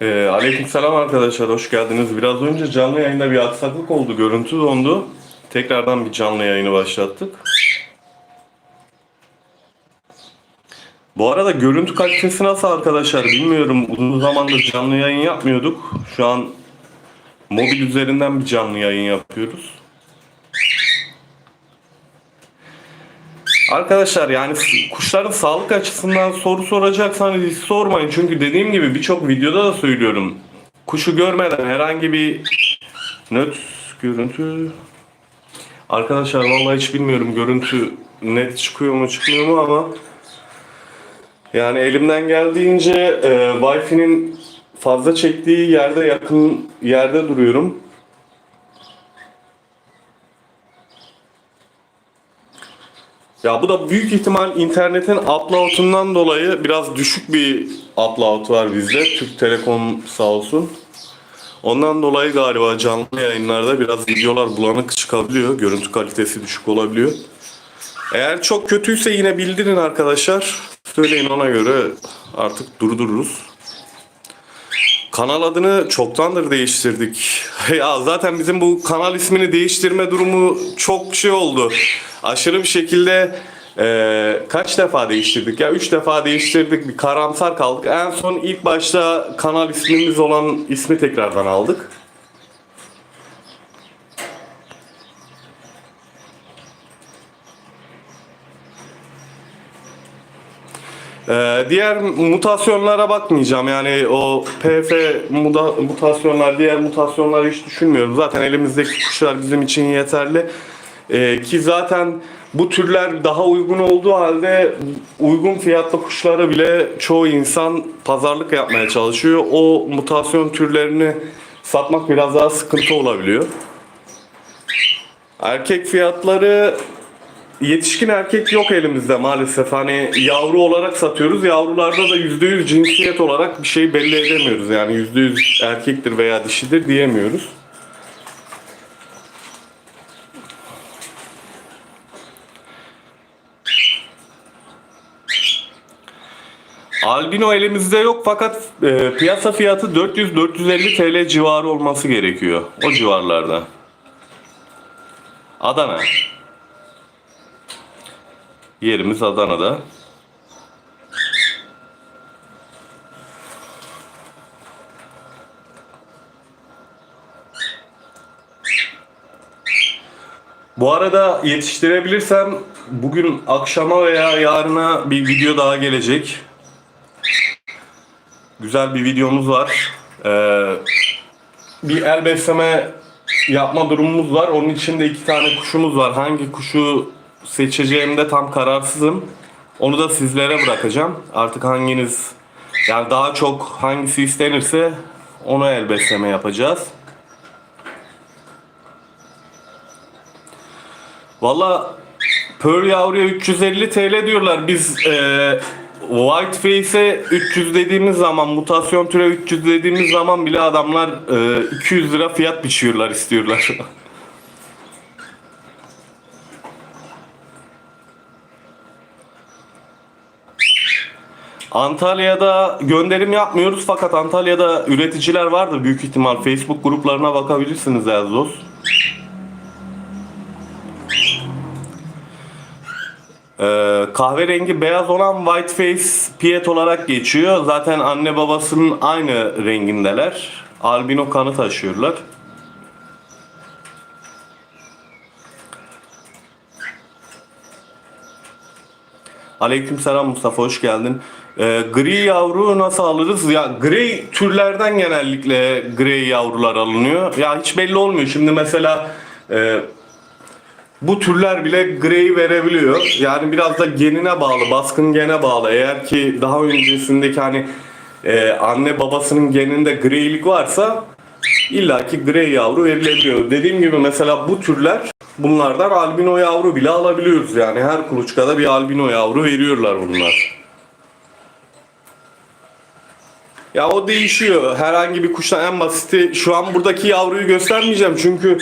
Ee, aleykümselam arkadaşlar, hoş geldiniz. Biraz önce canlı yayında bir aksaklık oldu, görüntü dondu. Tekrardan bir canlı yayını başlattık. Bu arada görüntü kalitesi nasıl arkadaşlar bilmiyorum. Uzun zamandır canlı yayın yapmıyorduk. Şu an mobil üzerinden bir canlı yayın yapıyoruz. Arkadaşlar yani kuşların sağlık açısından soru soracaksanız hiç sormayın. Çünkü dediğim gibi birçok videoda da söylüyorum. Kuşu görmeden herhangi bir net görüntü Arkadaşlar vallahi hiç bilmiyorum görüntü net çıkıyor mu çıkmıyor mu ama yani elimden geldiğince e, Wi-Fi'nin fazla çektiği yerde yakın yerde duruyorum. Ya bu da büyük ihtimal internetin upload'undan dolayı biraz düşük bir upload var bizde. Türk Telekom sağ olsun. Ondan dolayı galiba canlı yayınlarda biraz videolar bulanık çıkabiliyor. Görüntü kalitesi düşük olabiliyor. Eğer çok kötüyse yine bildirin arkadaşlar. Söyleyin ona göre artık durdururuz. Kanal adını çoktandır değiştirdik. ya zaten bizim bu kanal ismini değiştirme durumu çok şey oldu. Aşırı bir şekilde eee, kaç defa değiştirdik ya? Üç defa değiştirdik. Bir karamsar kaldık. En son ilk başta kanal ismimiz olan ismi tekrardan aldık. Ee, diğer mutasyonlara bakmayacağım. Yani o PF muda- mutasyonlar, diğer mutasyonları hiç düşünmüyorum. Zaten elimizdeki kuşlar bizim için yeterli. Ee, ki zaten bu türler daha uygun olduğu halde uygun fiyatlı kuşlara bile çoğu insan pazarlık yapmaya çalışıyor. O mutasyon türlerini satmak biraz daha sıkıntı olabiliyor. Erkek fiyatları Yetişkin erkek yok elimizde maalesef. Hani yavru olarak satıyoruz. Yavrularda da %100 cinsiyet olarak bir şey belli edemiyoruz. Yani %100 erkektir veya dişidir diyemiyoruz. Albino elimizde yok fakat e, piyasa fiyatı 400-450 TL civarı olması gerekiyor. O civarlarda. Adana. Yerimiz Adana'da. Bu arada yetiştirebilirsem bugün akşama veya yarına bir video daha gelecek. Güzel bir videomuz var. Ee, bir el besleme yapma durumumuz var. Onun için de iki tane kuşumuz var. Hangi kuşu seçeceğimde tam kararsızım. Onu da sizlere bırakacağım. Artık hanginiz yani daha çok hangisi istenirse ona el besleme yapacağız. Valla Pearl yavruya 350 TL diyorlar. Biz e, White Face'e 300 dediğimiz zaman, mutasyon türe 300 dediğimiz zaman bile adamlar e, 200 lira fiyat biçiyorlar istiyorlar. Antalya'da gönderim yapmıyoruz fakat Antalya'da üreticiler vardır büyük ihtimal. Facebook gruplarına bakabilirsiniz Erzoz. Ee, kahverengi beyaz olan white face piyet olarak geçiyor. Zaten anne babasının aynı rengindeler. Albino kanı taşıyorlar. Aleykümselam Mustafa hoş geldin. Ee, gri yavru nasıl alırız? Ya gri türlerden genellikle gri yavrular alınıyor. Ya hiç belli olmuyor. Şimdi mesela e, bu türler bile grey verebiliyor. Yani biraz da genine bağlı, baskın gene bağlı. Eğer ki daha öncesindeki hani e, anne babasının geninde greylik varsa illaki grey yavru verilebiliyor. Dediğim gibi mesela bu türler bunlardan albino yavru bile alabiliyoruz. Yani her kuluçkada bir albino yavru veriyorlar bunlar. Ya o değişiyor. Herhangi bir kuştan en basiti şu an buradaki yavruyu göstermeyeceğim çünkü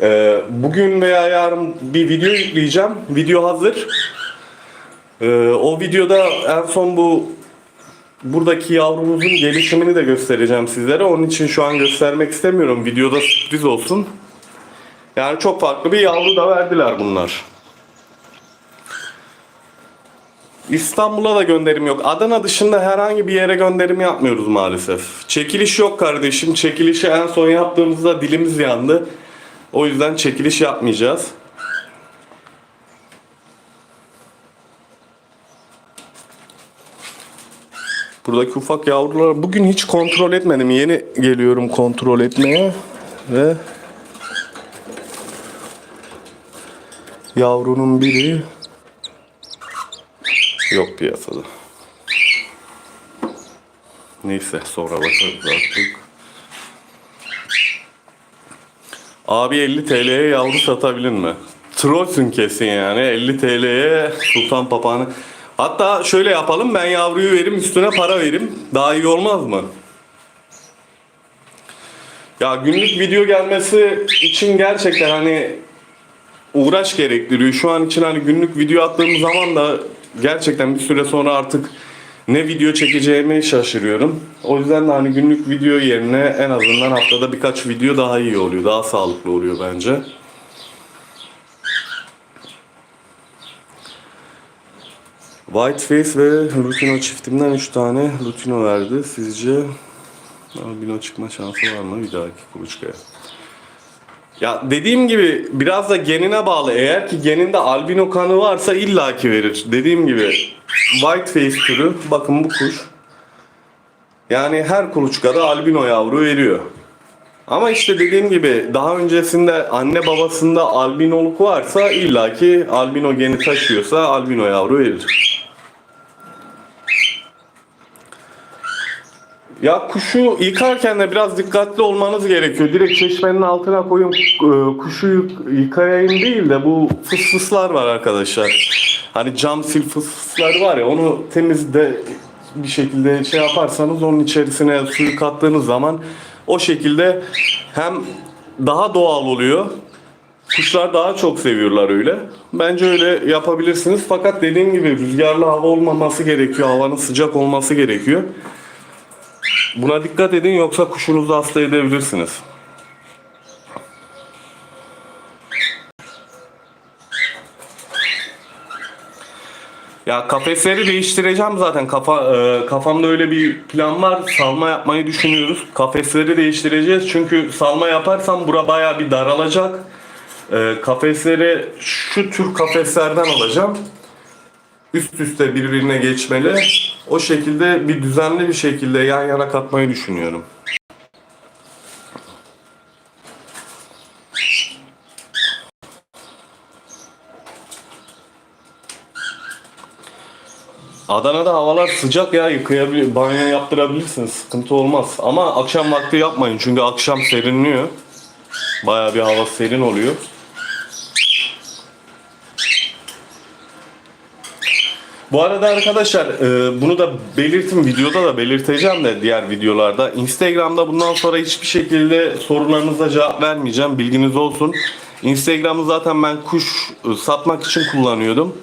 e, bugün veya yarın bir video yükleyeceğim. Video hazır. E, o videoda en son bu buradaki yavrumuzun gelişimini de göstereceğim sizlere. Onun için şu an göstermek istemiyorum. Videoda sürpriz olsun. Yani çok farklı bir yavru da verdiler bunlar. İstanbul'a da gönderim yok. Adana dışında herhangi bir yere gönderim yapmıyoruz maalesef. Çekiliş yok kardeşim. Çekilişi en son yaptığımızda dilimiz yandı. O yüzden çekiliş yapmayacağız. Buradaki ufak yavrular bugün hiç kontrol etmedim. Yeni geliyorum kontrol etmeye ve yavrunun biri yok piyasada. Neyse sonra bakarız artık. Abi 50 TL'ye yavru satabilir mi? Trollsün kesin yani 50 TL'ye sultan papağanı. Hatta şöyle yapalım ben yavruyu verim üstüne para verim. Daha iyi olmaz mı? Ya günlük video gelmesi için gerçekten hani uğraş gerektiriyor. Şu an için hani günlük video attığım zaman da gerçekten bir süre sonra artık ne video çekeceğimi şaşırıyorum. O yüzden de hani günlük video yerine en azından haftada birkaç video daha iyi oluyor. Daha sağlıklı oluyor bence. Whiteface ve Lutino çiftimden 3 tane Lutino verdi. Sizce albino çıkma şansı var mı bir dahaki kuluçkaya? Ya dediğim gibi biraz da genine bağlı. Eğer ki geninde albino kanı varsa illaki verir. Dediğim gibi Whiteface türü bakın bu kuş. Yani her kuluçkada albino yavru veriyor. Ama işte dediğim gibi daha öncesinde anne babasında albinoluk varsa illaki albino geni taşıyorsa albino yavru verir. Ya kuşu yıkarken de biraz dikkatli olmanız gerekiyor. Direkt çeşmenin altına koyun e, kuşu yık- yıkayayım değil de bu fısfıslar var arkadaşlar. Hani cam sil fısfıslar var ya onu temizde bir şekilde şey yaparsanız onun içerisine suyu kattığınız zaman o şekilde hem daha doğal oluyor. Kuşlar daha çok seviyorlar öyle. Bence öyle yapabilirsiniz. Fakat dediğim gibi rüzgarlı hava olmaması gerekiyor. Havanın sıcak olması gerekiyor. Buna dikkat edin yoksa kuşunuzu hasta edebilirsiniz. Ya kafesleri değiştireceğim zaten. Kafa e, kafamda öyle bir plan var. Salma yapmayı düşünüyoruz. Kafesleri değiştireceğiz. Çünkü salma yaparsam bura bayağı bir daralacak. E, kafesleri şu tür kafeslerden alacağım. Üst üste birbirine geçmeli. O şekilde bir düzenli bir şekilde yan yana katmayı düşünüyorum. Adana'da havalar sıcak ya yıkayabilir, banyo yaptırabilirsiniz. Sıkıntı olmaz. Ama akşam vakti yapmayın çünkü akşam serinliyor. Bayağı bir hava serin oluyor. Bu arada arkadaşlar e, bunu da belirtin videoda da belirteceğim de diğer videolarda. Instagram'da bundan sonra hiçbir şekilde sorularınıza cevap vermeyeceğim. Bilginiz olsun. Instagram'ı zaten ben kuş e, satmak için kullanıyordum.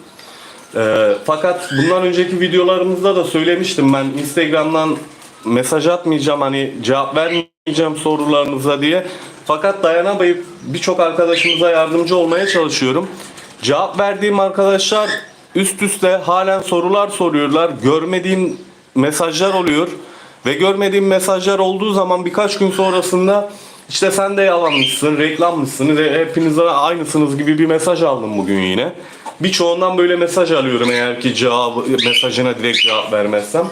E, fakat bundan önceki videolarımızda da söylemiştim ben Instagram'dan mesaj atmayacağım hani cevap vermeyeceğim sorularınıza diye. Fakat dayanamayıp birçok arkadaşımıza yardımcı olmaya çalışıyorum. Cevap verdiğim arkadaşlar üst üste halen sorular soruyorlar. Görmediğim mesajlar oluyor. Ve görmediğim mesajlar olduğu zaman birkaç gün sonrasında işte sen de yalanmışsın, reklammışsın ve hepinize aynısınız gibi bir mesaj aldım bugün yine. Birçoğundan böyle mesaj alıyorum eğer ki cevabı, mesajına direkt cevap vermezsem.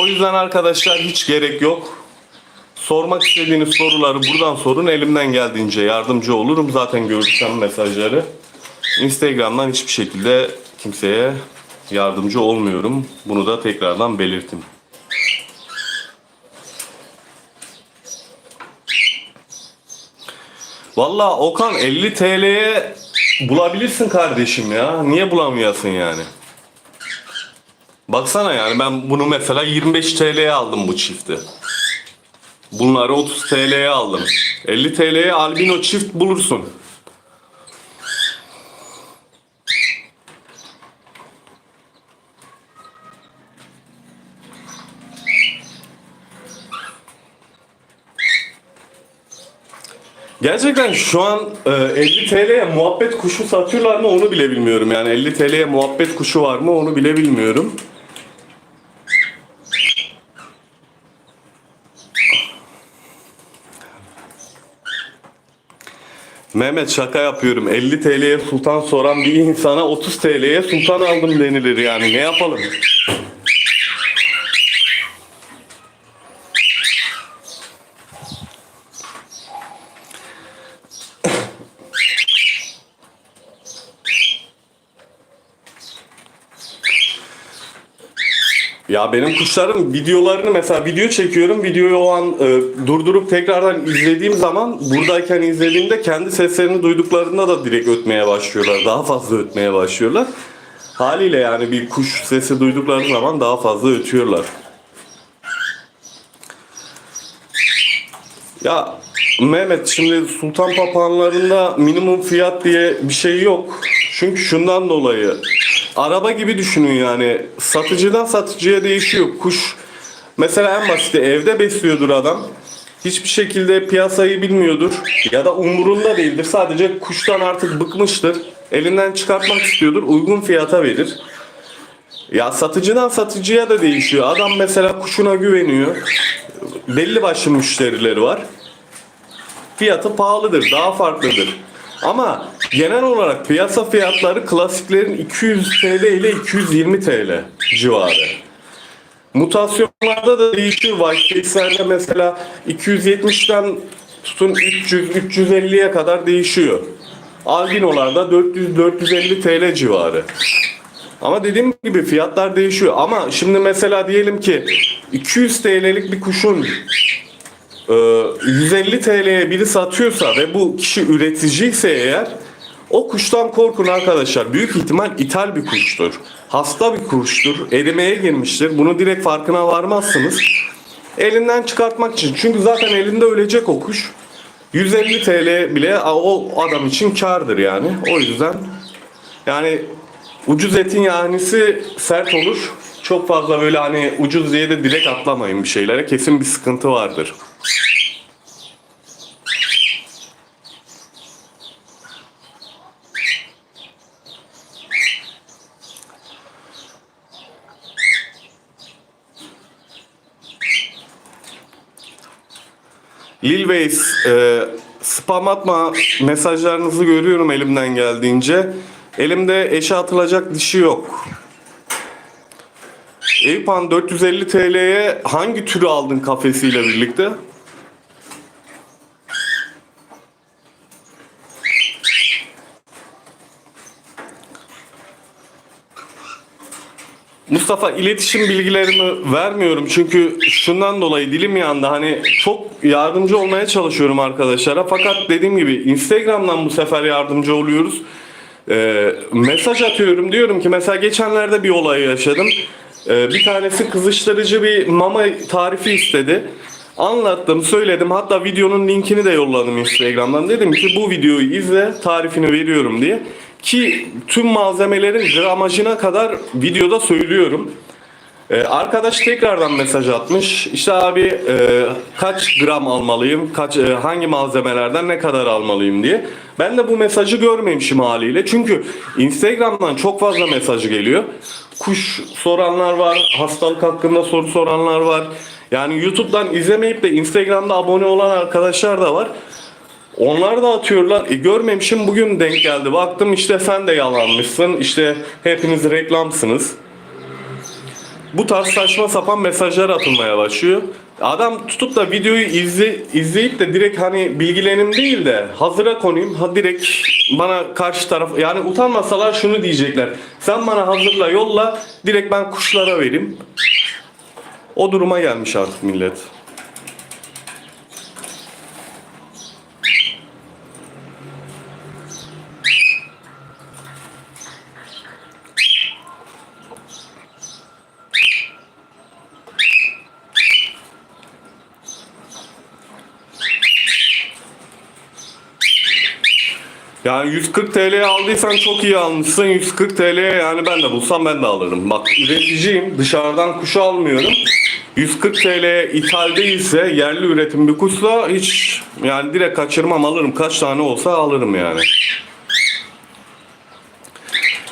O yüzden arkadaşlar hiç gerek yok. Sormak istediğiniz soruları buradan sorun. Elimden geldiğince yardımcı olurum. Zaten görürsem mesajları. Instagram'dan hiçbir şekilde kimseye yardımcı olmuyorum. Bunu da tekrardan belirttim. Valla Okan 50 TL'ye bulabilirsin kardeşim ya. Niye bulamıyorsun yani? Baksana yani ben bunu mesela 25 TL'ye aldım bu çifti. Bunları 30 TL'ye aldım. 50 TL'ye albino çift bulursun. Gerçekten şu an e, 50 TL'ye muhabbet kuşu satıyorlar mı onu bile bilmiyorum. Yani 50 TL'ye muhabbet kuşu var mı onu bile bilmiyorum. Mehmet şaka yapıyorum. 50 TL'ye sultan soran bir insana 30 TL'ye sultan aldım denilir yani. Ne yapalım? Benim kuşların videolarını mesela video çekiyorum. Videoyu o an e, durdurup tekrardan izlediğim zaman buradayken izlediğimde kendi seslerini duyduklarında da direkt ötmeye başlıyorlar. Daha fazla ötmeye başlıyorlar. Haliyle yani bir kuş sesi duydukları zaman daha fazla ötüyorlar. Ya Mehmet şimdi sultan papağanlarında minimum fiyat diye bir şey yok. Çünkü şundan dolayı araba gibi düşünün yani satıcıdan satıcıya değişiyor. Kuş mesela en basiti evde besliyordur adam. Hiçbir şekilde piyasayı bilmiyordur ya da umurunda değildir. Sadece kuştan artık bıkmıştır. Elinden çıkartmak istiyordur. Uygun fiyata verir. Ya satıcıdan satıcıya da değişiyor. Adam mesela kuşuna güveniyor. Belli başlı müşterileri var. Fiyatı pahalıdır, daha farklıdır. Ama genel olarak piyasa fiyatları klasiklerin 200 TL ile 220 TL civarı. Mutasyonlarda da değişiyor. Whitecase'lerde mesela 270'ten tutun 300 350'ye kadar değişiyor. Albinolarda 400-450 TL civarı. Ama dediğim gibi fiyatlar değişiyor. Ama şimdi mesela diyelim ki 200 TL'lik bir kuşun 150 TL'ye biri satıyorsa ve bu kişi üreticiyse eğer o kuştan korkun arkadaşlar. Büyük ihtimal ithal bir kuştur. Hasta bir kuştur. Erimeye girmiştir. Bunu direkt farkına varmazsınız. Elinden çıkartmak için. Çünkü zaten elinde ölecek o kuş. 150 TL bile o adam için kardır yani. O yüzden yani ucuz etin yahnisi sert olur. Çok fazla böyle hani ucuz diye de direkt atlamayın bir şeylere. Kesin bir sıkıntı vardır. Lil Ways, e, spam atma mesajlarınızı görüyorum elimden geldiğince. Elimde eşe atılacak dişi yok. Eyüphan 450 TL'ye hangi türü aldın kafesiyle birlikte? Mustafa iletişim bilgilerimi vermiyorum çünkü şundan dolayı dilim yandı hani çok yardımcı olmaya çalışıyorum arkadaşlara fakat dediğim gibi Instagram'dan bu sefer yardımcı oluyoruz. Ee, mesaj atıyorum diyorum ki mesela geçenlerde bir olay yaşadım. Ee, bir tanesi kızıştırıcı bir mama tarifi istedi. Anlattım, söyledim. Hatta videonun linkini de yolladım Instagram'dan. Dedim ki bu videoyu izle, tarifini veriyorum diye. Ki tüm malzemelerin gramajına kadar videoda söylüyorum. Ee, arkadaş tekrardan mesaj atmış. İşte abi e, kaç gram almalıyım, kaç e, hangi malzemelerden ne kadar almalıyım diye. Ben de bu mesajı görmemişim haliyle. Çünkü Instagram'dan çok fazla mesaj geliyor. Kuş soranlar var, hastalık hakkında soru soranlar var. Yani YouTube'dan izlemeyip de Instagram'da abone olan arkadaşlar da var. Onlar da atıyorlar. E, görmemişim bugün denk geldi. Baktım işte sen de yalanmışsın. İşte hepiniz reklamsınız. Bu tarz saçma sapan mesajlar atılmaya başlıyor. Adam tutup da videoyu izle, izleyip de direkt hani bilgilenim değil de hazıra konayım. Ha direkt bana karşı taraf yani utanmasalar şunu diyecekler. Sen bana hazırla yolla direkt ben kuşlara vereyim. O duruma gelmiş artık millet. Yani 140 TL'ye aldıysan çok iyi almışsın. 140 TL'ye yani ben de bulsam ben de alırım. Bak üreticiyim. Dışarıdan kuş almıyorum. 140 TL'ye ithal değilse yerli üretim bir kuşla hiç Yani direkt kaçırmam alırım. Kaç tane olsa alırım yani.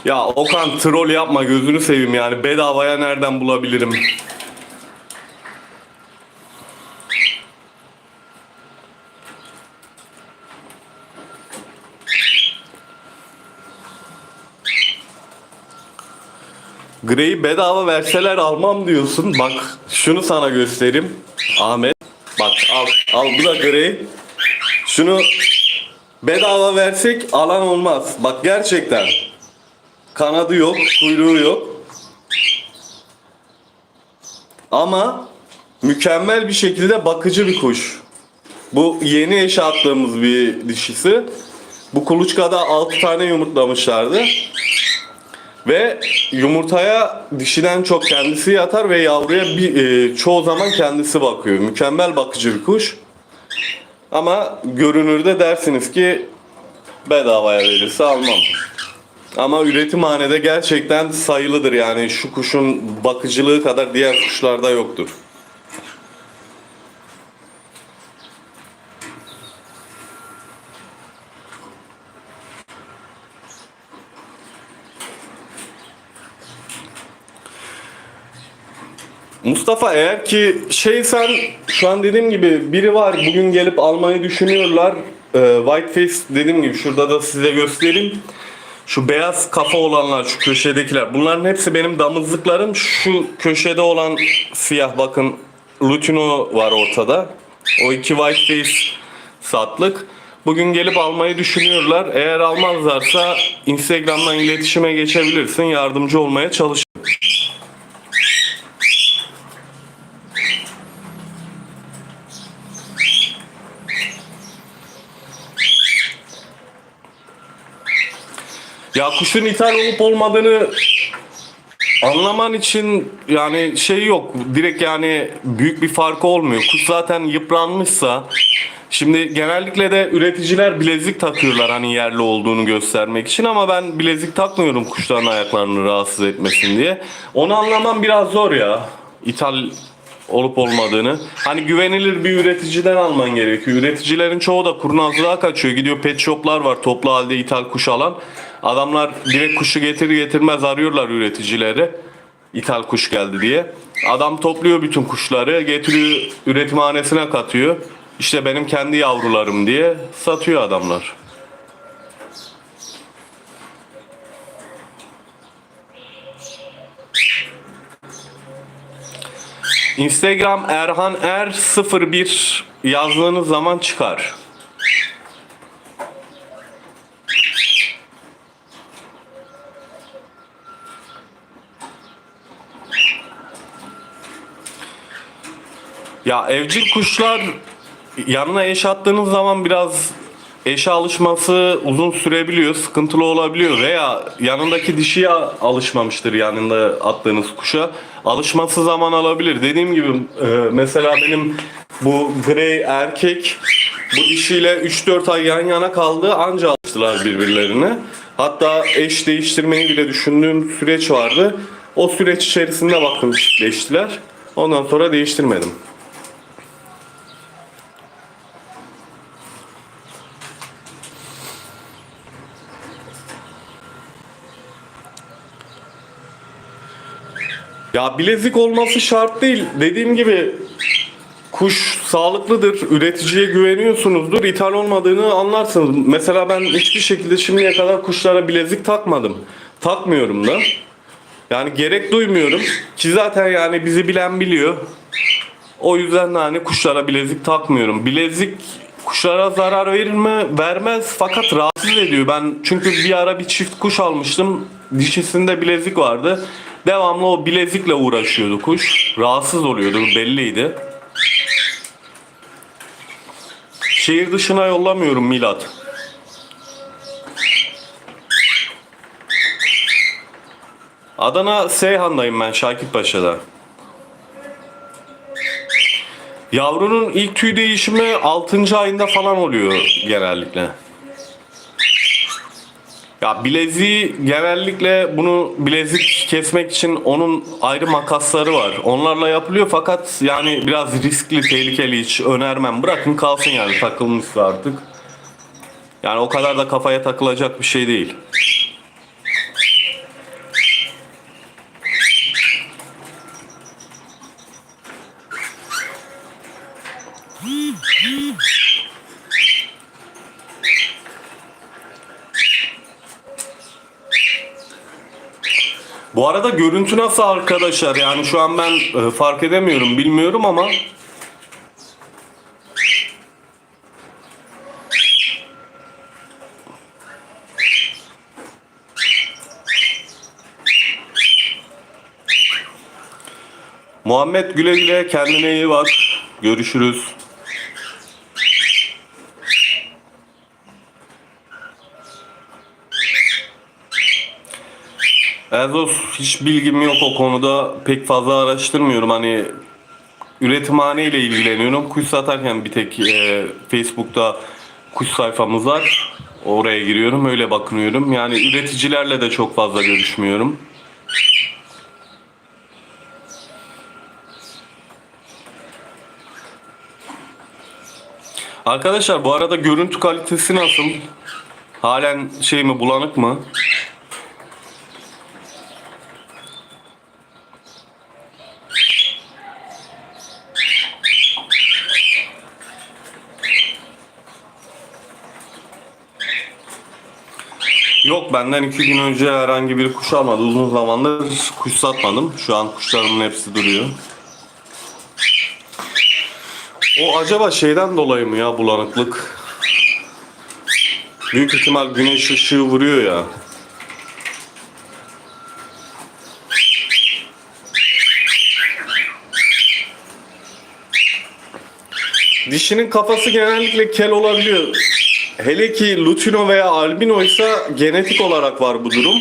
Ya Okan troll yapma gözünü seveyim yani. Bedavaya nereden bulabilirim? Grey'i bedava verseler almam diyorsun. Bak şunu sana göstereyim. Ahmet. Bak al. Al bu da Grey. Şunu bedava versek alan olmaz. Bak gerçekten. Kanadı yok, kuyruğu yok. Ama mükemmel bir şekilde bakıcı bir kuş. Bu yeni eşe attığımız bir dişisi. Bu kuluçkada 6 tane yumurtlamışlardı. Ve yumurtaya dişiden çok kendisi yatar ve yavruya bir, e, çoğu zaman kendisi bakıyor. Mükemmel bakıcı bir kuş. Ama görünürde dersiniz ki bedavaya verirse almam. Ama üretimhanede gerçekten sayılıdır yani şu kuşun bakıcılığı kadar diğer kuşlarda yoktur. Mustafa eğer ki şeysen şu an dediğim gibi biri var bugün gelip almayı düşünüyorlar. Ee, Whiteface dediğim gibi şurada da size göstereyim. Şu beyaz kafa olanlar şu köşedekiler bunların hepsi benim damızlıklarım. Şu köşede olan siyah bakın Lutino var ortada. O iki Whiteface satlık. Bugün gelip almayı düşünüyorlar. Eğer almazlarsa Instagram'dan iletişime geçebilirsin. Yardımcı olmaya çalış. Ya kuşun ithal olup olmadığını anlaman için yani şey yok. Direkt yani büyük bir farkı olmuyor. Kuş zaten yıpranmışsa Şimdi genellikle de üreticiler bilezik takıyorlar hani yerli olduğunu göstermek için ama ben bilezik takmıyorum kuşların ayaklarını rahatsız etmesin diye. Onu anlamam biraz zor ya. İthal olup olmadığını. Hani güvenilir bir üreticiden alman gerekiyor. Üreticilerin çoğu da kurnazlığa kaçıyor. Gidiyor pet shoplar var toplu halde ithal kuş alan. Adamlar direkt kuşu getirir getirmez arıyorlar üreticileri. İthal kuş geldi diye. Adam topluyor bütün kuşları, getiriyor üretimhanesine katıyor. İşte benim kendi yavrularım diye satıyor adamlar. Instagram Erhan Er 01 yazdığınız zaman çıkar. Ya evcil kuşlar yanına eş attığınız zaman biraz eşe alışması uzun sürebiliyor, sıkıntılı olabiliyor veya yanındaki dişiye alışmamıştır yanında attığınız kuşa. Alışması zaman alabilir. Dediğim gibi e, mesela benim bu grey erkek bu dişiyle 3-4 ay yan yana kaldı anca alıştılar birbirlerine. Hatta eş değiştirmeyi bile düşündüğüm süreç vardı. O süreç içerisinde baktım çiftleştiler. Ondan sonra değiştirmedim. Ya bilezik olması şart değil. Dediğim gibi kuş sağlıklıdır. Üreticiye güveniyorsunuzdur. İthal olmadığını anlarsınız. Mesela ben hiçbir şekilde şimdiye kadar kuşlara bilezik takmadım. Takmıyorum da. Yani gerek duymuyorum. Ki zaten yani bizi bilen biliyor. O yüzden de hani kuşlara bilezik takmıyorum. Bilezik kuşlara zarar verir mi? Vermez fakat rahatsız ediyor. Ben çünkü bir ara bir çift kuş almıştım. Dişisinde bilezik vardı. Devamlı o bilezikle uğraşıyordu kuş. Rahatsız oluyordu belliydi. Şehir dışına yollamıyorum Milat. Adana Seyhan'dayım ben Şakirpaşa'da. Yavrunun ilk tüy değişimi 6. ayında falan oluyor genellikle. Ya bileziği genellikle bunu bilezik kesmek için onun ayrı makasları var. Onlarla yapılıyor fakat yani biraz riskli, tehlikeli hiç önermem. Bırakın kalsın yani takılmışsa artık. Yani o kadar da kafaya takılacak bir şey değil. Bu arada görüntü nasıl arkadaşlar? Yani şu an ben e, fark edemiyorum, bilmiyorum ama Muhammed güle güle kendine iyi bak. Görüşürüz. Erdos hiç bilgim yok o konuda. Pek fazla araştırmıyorum. Hani üretimhane ile ilgileniyorum. Kuş satarken bir tek e, Facebook'ta kuş sayfamız var. Oraya giriyorum, öyle bakınıyorum. Yani üreticilerle de çok fazla görüşmüyorum. Arkadaşlar bu arada görüntü kalitesi nasıl? Halen şey mi bulanık mı? Benden iki gün önce herhangi bir kuş almadı. Uzun zamandır kuş satmadım. Şu an kuşlarımın hepsi duruyor. O acaba şeyden dolayı mı ya bulanıklık? Büyük ihtimal güneş ışığı vuruyor ya. Dişinin kafası genellikle kel olabiliyor. Hele ki lutino veya albino ise genetik olarak var bu durum.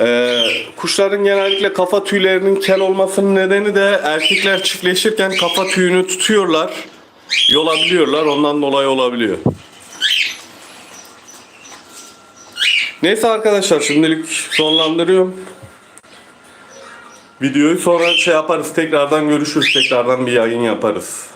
Ee, kuşların genellikle kafa tüylerinin kel olmasının nedeni de erkekler çiftleşirken kafa tüyünü tutuyorlar. Yolabiliyorlar ondan dolayı olabiliyor. Neyse arkadaşlar şimdilik sonlandırıyorum. Videoyu sonra şey yaparız tekrardan görüşürüz tekrardan bir yayın yaparız.